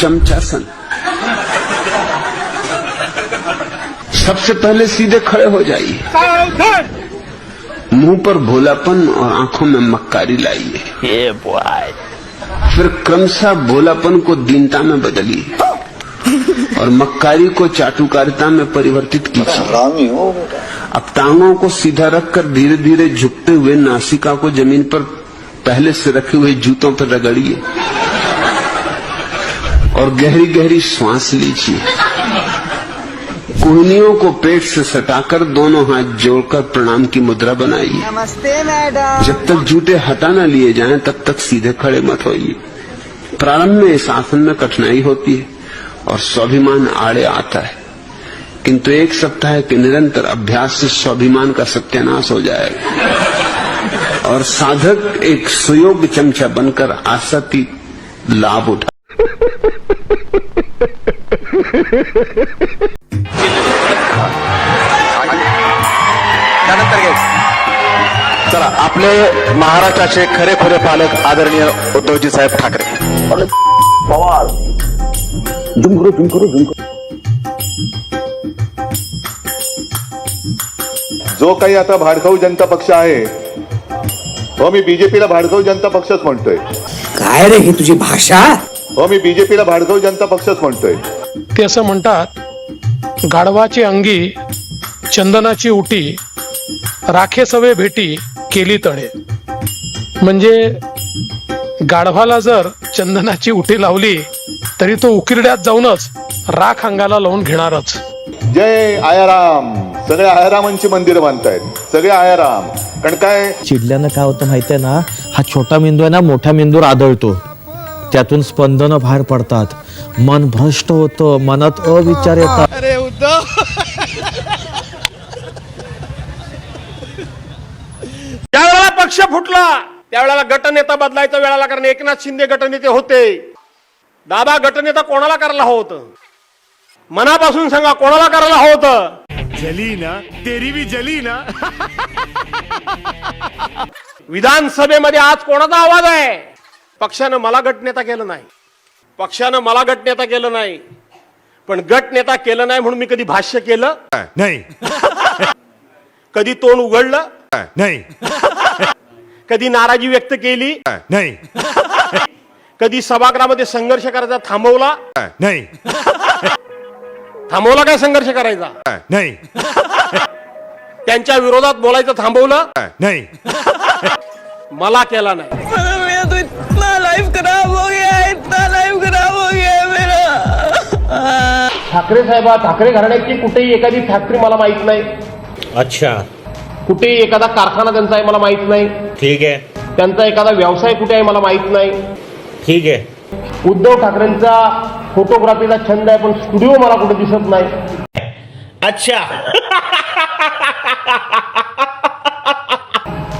चमचासन सबसे पहले सीधे खड़े हो जाइए। मुँह पर भोलापन और आँखों में मक्कारी लाइए। फिर क्रमशः भोलापन को दीनता में बदलिए। और मक्कारी को चाटुकारिता में परिवर्तित कीजिए। हो अब टांगों को सीधा रखकर धीरे धीरे झुकते हुए नासिका को ज़मीन पर पहले से रखे हुए जूतों पर रगड़िए। और गहरी गहरी श्वास लीजिए। कुहनियों को पेट से सटाकर दोनों हाथ जोड़कर प्रणाम की मुद्रा बनाइए। नमस्ते मैडम। जब तक जूते हटा न लिए जाएँ तब तक सीधे खड़े मत होइए। प्रारंभ में इस आसन में कठिनाई होती है और स्वाभिमान आड़े आता है। किंतु एक सप्ताह के निरंतर अभ्यास से स्वाभिमान का सत्यानाश हो जाएगा। और साधक एक सुयोग्य चमचा बनकर आसक्ति लाभ उठा त्यानंतर घे. चला आपले महाराष्ट्राचे खरे खुरे पालक आदरणीय उद्धवजी साहेब ठाकरे. जो काही आता भाडखाऊ जनता पक्ष आहे हो मी बीजेपीला भाडखाऊ जनता पक्षच म्हणतोय. काय रे ही तुझी भाषा? हो मी बीजेपीला भाडखाऊ जनता पक्षच म्हणतोय. ते असं म्हणतात गाढवाची अंगी चंदनाची उटी राखे सवे भेटी केली तळे. म्हणजे गाढवाला जर चंदनाची उटी लावली तरी तो उकिरड्यात जाऊनच राख अंगाला लावून घेणारच. जय आयाराम. सगळे आयारामांची मंदिरं बांधतायत. सगळे आयाराम. कारण काय? चिडल्यानं काय होतं माहितीये ना? हा छोटा मेंदू आहे ना मोठ्या मेंदूवर आदळतो. त्यातून स्पंदनं बाहेर पडतात. मन भ्रष्ट होतं मनात अविचार येतात. ज्यावेळेला पक्ष फुटला त्यावेळेला गटनेता बदलायचा वेळाला कारण एकनाथ शिंदे गटनेते होते. दादा गटनेता कोणाला करायला हवं होतं? मनापासून सांगा कोणाला करायला हवं होतं? जली ना तेरी भी जली ना. विधानसभेमध्ये आज कोणाचा आवाज आहे? पक्षानं मला गटनेता केलं नाही. पक्षानं मला गटनेता केलं नाही. पण गटनेता केलं नाही म्हणून मी कधी भाष्य केलं? नहीं. कधी तोंड उघडलं? नहीं. कधी नाराजी व्यक्त केली? नहीं. कधी सभागृहामध्ये संघर्ष करायचा थांबवला? नहीं. थांबवला काय संघर्ष करायचा? नहीं. त्यांच्या विरोधात बोलायचं थांबवलं? नहीं. मला केला नाही. खराब हो गया. है इतना लाइफ खराब हो गया मेरा। ठाकरे साहेबा ठाकरे घराण्याची कुठेही एखादी फॅक्टरी मला माहीत नाही. अच्छा. कुठेही एखादा कारखाना त्यांचा आहे मला माहीत नाही. ठीक है त्यांचा एखादा व्यवसाय कुठे आहे मला माहीत नाही. ठीक है उद्धव ठाकरेंचा फोटोग्राफीचा छंद आहे पण स्टुडिओ मला कुठे दिसत नाही. अच्छा.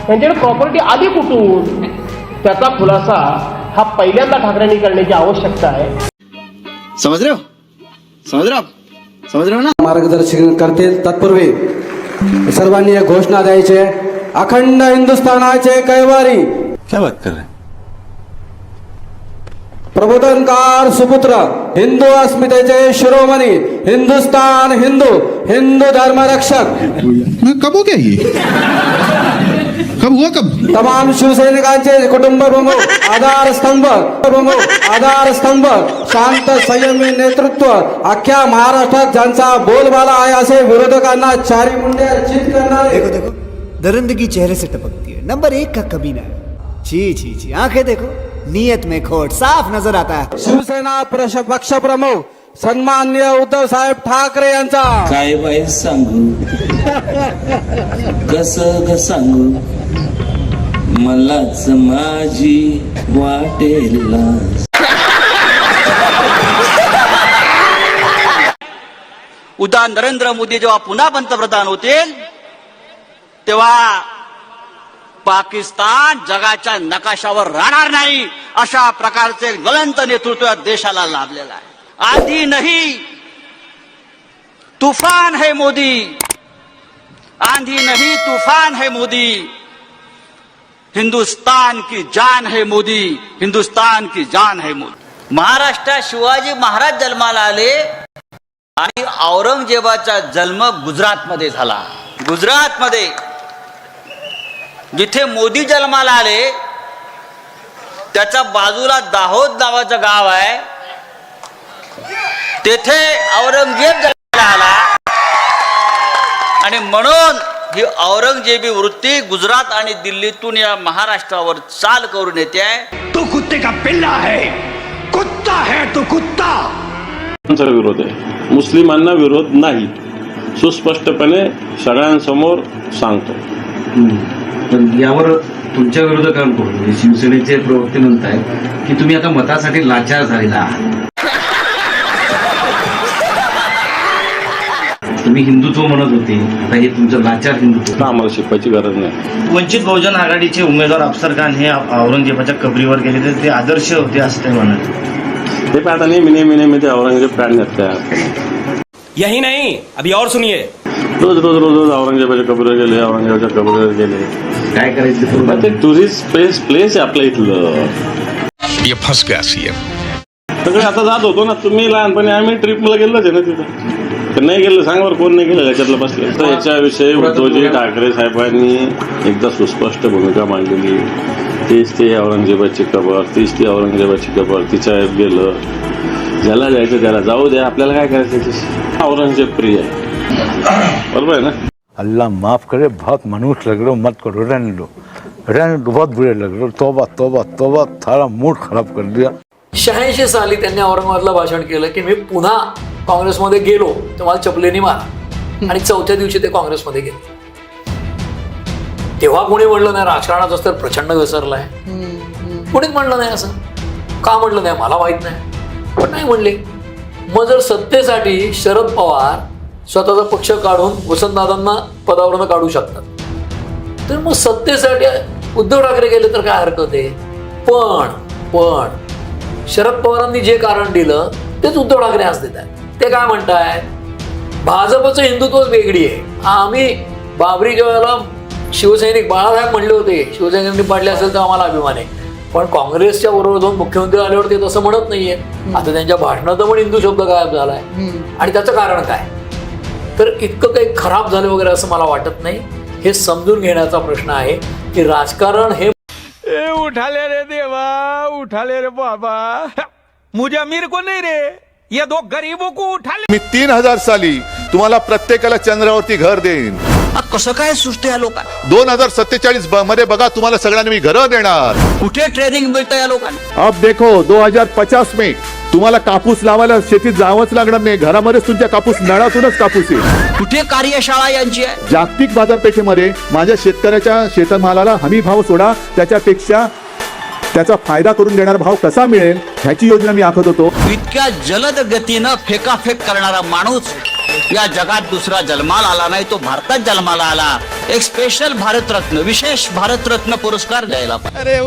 त्यांच्याकडे प्रॉपर्टी आली कुठून? त्याचा खुलासा हा पहिल्यांदा ठाकरेंनी करण्याची आवश्यकता आहे. समझ रहे हो? समझ रहे हो आप? समझ रहे हो ना? मार्गदर्शन करतील तत्पूर्वी. सर्वांनी एक घोषणा द्यायची. आहे. अखंड हिंदुस्थानाचे कैवारी. क्या बात कर रहे हैं? प्रबोधनकार सुपुत्र हिंदू अस्मितेचे शिरोमणी हिंदुस्तान हिंदू हिंदू धर्मरक्षक. कब हो गया ये? कब हुआ कब? तमाम शिवसैनिकांचे कुटुंब प्रमुख आधार स्तंभ प्रमुख आधार स्तंभ शांत संयमी नेतृत्व अख्ख्या महाराष्ट्रात ज्यांचा बोलबाला आहे असे विरोधकांना चारी मुंडे चित करणारे. देखो देखो दरिंदगी चेहरे से टपकती है। नंबर एक का कमीना है। छी छी छी आंखें देखो। नीयत में खोट साफ नजर आता है। शिवसेना प्रश- पक्षप्रमुख सन्मान्य उद्धव साहेब ठाकरे यांचा. काय बाई सांगू? कस ग सांगू? मलाच माझी वाटेल उद्या नरेंद्र मोदी जेव्हा पुन्हा पंतप्रधान होतील तेव्हा पाकिस्तान जगाच्या नकाशावर राहणार नाही अशा प्रकारचे गलंत नेतृत्व देशाला लाभलेलं आहे. आधी नाही तुफान है मोदी. आंधी नहीं तूफान है मोदी. हिंदुस्तान की जान है मोदी हिंदुस्तान की जान है मोदी। महाराष्ट्रात शिवाजी महाराज जन्माला आले आणि औरंगजेबाचा जन्म गुजरातमध्ये झाला. गुजरातमध्ये जिथे मोदी जन्माला आले त्याच्या बाजूला दाहोद नावाचं गाव आहे. तेथे औरंगजेब जन्माला आला. आणि म्हणून ही औरंगजेबी वृत्ती गुजरात आणि दिल्लीतून या महाराष्ट्रावर चाल करून येते आहे. तू कुत्ते का पिल्ला है? कुत्ता है तू कुत्ता। विरोध आहे. मुस्लिमांना विरोध नाही. सुस्पष्टपणे सगळ्यांसमोर सांगतो. यावर तुमच्या विरोधकांकडून शिवसेनेचे प्रवक्ते म्हणतायत की तुम्ही आता मतासाठी लाचार झालेला आहात. तुम्ही हिंदुत्व म्हणत होते. आता हे तुमचं लाचार हिंदुत्व. आम्हाला शिकवायची गरज नाही. वंचित बहुजन आघाडीचे उमेदवार अफसर खान हे औरंगजेबाच्या कबरीवर गेले तर ते आदर्श होते असं ते म्हणत ते आता नेहमी नेहमी नेहमी ते औरंगजेब काढण्यात त्या यही नहीं अभी और सुनिए। रोज रोज रोज रोज औरंगजेबाच्या कबरीवर गेले औरंगजेबाच्या कबरीवर गेले. काय करायचं ते टुरिस्ट प्लेस प्लेस आहे आपल्या इथलं. गया सीएम सगळे आता जात होतो ना तुम्ही लहानपणी आम्ही ट्रिपला गेलोच आहे ना तिथं. तर नाही गेलं सांग बरं कोण नाही गेलं याच्यातलं बसले. तर याच्याविषयी उद्धवजी ठाकरे साहेबांनी एकदा सुस्पष्ट भूमिका मांडलेली तीच ते औरंगजेबाची कबर तीच ती औरंगजेबाची कबर तिच्या गेलं. ज्याला जायचं त्याला जाऊ द्या आपल्याला काय करायचं औरंगजेब प्रिय आहे. बरोबर आहे ना? अल्लाह माफ करे बहुत मनुष्य लग रहे हो मत करो रहने दो। रहने दो बहुत बुरे लग रहे हो। तोबा तोबा तोबा सारा मूड खराब कर दिया। शहाऐंशी साली त्यांनी औरंगाबादला भाषण केलं की मी पुन्हा काँग्रेसमध्ये गेलो तर मला चपलेनी मारा. आणि चौथ्या दिवशी ते काँग्रेसमध्ये गेले. तेव्हा कोणी म्हणलं नाही राजकारणात तर प्रचंड घसरलाय. कोणीच म्हणलं नाही असं. का म्हणलं नाही? मला माहीत नाही. पण नाही म्हणले. मग जर सत्तेसाठी शरद पवार स्वतःचा पक्ष काढून वसंतदादांना पदावरून काढू शकतात. तर मग सत्तेसाठी उद्धव ठाकरे गेले तर काय हरकत आहे? पण पण शरद पवारांनी जे कारण दिलं तेच उद्धव ठाकरे आज देत आहेत. ते काय म्हणताय? भाजपचं हिंदुत्वच वेगळी आहे. आम्ही बाबरीच्या वेळेला शिवसैनिक बाळासाहेब म्हणले होते. शिवसैनिकांनी पाडले असेल तर आम्हाला अभिमान आहे. पण काँग्रेसच्या बरोबर दोन मुख्यमंत्री आल्यावर ते तसं म्हणत नाहीये. आता त्यांच्या भाषणात पण हिंदू शब्द गायब झालाय. आणि त्याचं कारण काय? तर इतकं काही खराब झालं वगैरे असं मला वाटत नाही. हे समजून घेण्याचा प्रश्न आहे की राजकारण हे उठाले रे देवा उठाले रे बाबा. मुझे अमीर को नहीं रे? ये दो गरीबों को उठा ले। मी तीन हजार साली तुम्हाला प्रत्येकाला चंद्रावरती घर देईन. हा कसं काय सृष्टी या लोकांना? दोन हजार सत्तेचाळीसमध्ये बघा तुम्हाला सगळ्यांना मी घरं देणार. कुठे ट्रेनिंग मिळतं या लोकांना? अब देखो दो हजार पचास में तुम्हाला कापूस लावायला शेतीत जावंच लागणार नाही. घरामध्येच तुमच्या कापूस नळातूनच कापूस येईल. कुठे कार्यशाळा यांची आहे? जागतिक बाजारपेठेमध्ये माझ्या शेतकऱ्याच्या शेतमालाला हमी भाव सोडा. त्याच्यापेक्षा त्याचा फायदा करून देणारा भाव कसा मिळेल ह्याची योजना मी आखत होतो. इतक्या जलद गतीनं फेकाफेक करणारा माणूस या जगात दुसरा जन्माला आला नाही तो भारतात जन्माला आला. एक स्पेशल भारतरत्न विशेष भारतरत्न पुरस्कार द्यायला पाहिजे.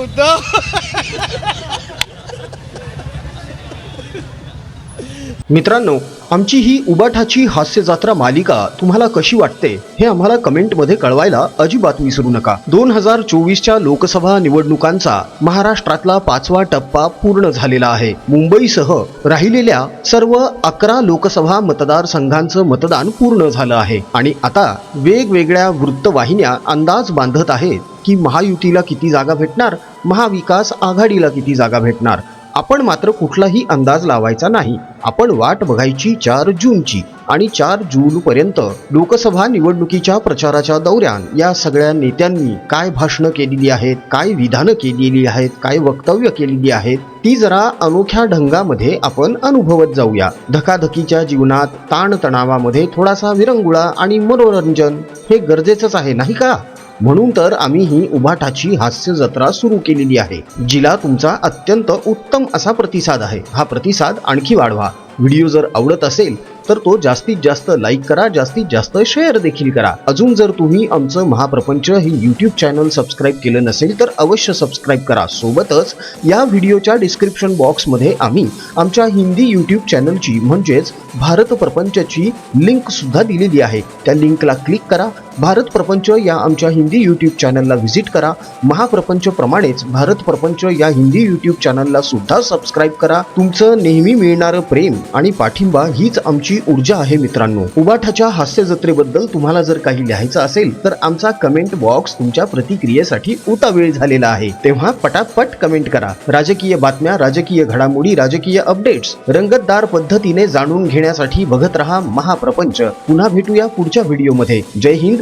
मित्रांनो आमची ही उबाठाची हास्य जत्रा मालिका तुम्हाला कशी वाटते हे आम्हाला कमेंटमध्ये कळवायला अजिबात विसरू नका. दोन हजार चोवीसच्या लोकसभा निवडणुकांचा महाराष्ट्रातला पाचवा टप्पा पूर्ण झालेला आहे. मुंबईसह राहिलेल्या सर्व अकरा लोकसभा मतदारसंघांचं मतदान पूर्ण झालं आहे. आणि आता वेगवेगळ्या वृत्तवाहिन्या अंदाज बांधत आहेत की महायुतीला किती जागा भेटणार महाविकास आघाडीला किती जागा भेटणार. आपण मात्र कुठलाही अंदाज लावायचा नाही. आपण वाट बघायची चार जूनची आणि चार जून पर्यंत लोकसभा निवडणुकीच्या प्रचाराच्या दौऱ्यात या सगळ्या नेत्यांनी काय भाषणं केलेली आहेत काय विधानं केलेली आहेत काय वक्तव्य केलेली आहेत ती जरा अनोख्या ढंगामध्ये आपण अनुभवत जाऊया. धकाधकीच्या जीवनात ताणतणावामध्ये थोडासा विरंगुळा आणि मनोरंजन हे गरजेचंच आहे नाही का? म्हणून तर आम्ही ही उभाटाची हास्य जत्रा सुरू केलेली आहे जिला तुमचा अत्यंत उत्तम असा प्रतिसाद आहे. हा प्रतिसाद आणखी वाढवा. व्हिडिओ जर आवडत असेल तर तो जास्तीत जास्त लाईक करा जास्तीत जास्त शेअर देखील करा. अजून जर तुम्ही आमचं महाप्रपंच हे यूट्यूब चॅनल सबस्क्राईब केलं नसेल तर अवश्य सबस्क्राईब करा. सोबतच या व्हिडिओच्या डिस्क्रिप्शन बॉक्समध्ये आम्ही आमच्या हिंदी यूट्यूब चॅनलची म्हणजेच भारत प्रपंचची लिंक सुद्धा दिलेली आहे. त्या लिंकला क्लिक करा भारत प्रपंच या आमच्या हिंदी यूट्यूब चॅनलला व्हिजिट करा. महाप्रपंच प्रमाणेच भारत प्रपंच या हिंदी यूट्यूब चॅनलला सुद्धा सबस्क्राईब करा. तुमचं नेहमी मिळणारं प्रेम आणि पाठिंबा हीच आमची ऊर्जा आहे मित्रांनो. उबाठाच्या हास्य जत्रेबद्दल तुम्हाला जर काही लिहायचं असेल तर आमचा कमेंट बॉक्स तुमच्या प्रतिक्रियेसाठी उतावेळ झालेला आहे. तेव्हा पटापट कमेंट करा. राजकीय बातम्या राजकीय घडामोडी राजकीय अपडेट्स रंगतदार पद्धतीने जाणून घेण्यासाठी बघत रहा महाप्रपंच. पुन्हा भेटूया पुढच्या व्हिडिओमध्ये जय हिंद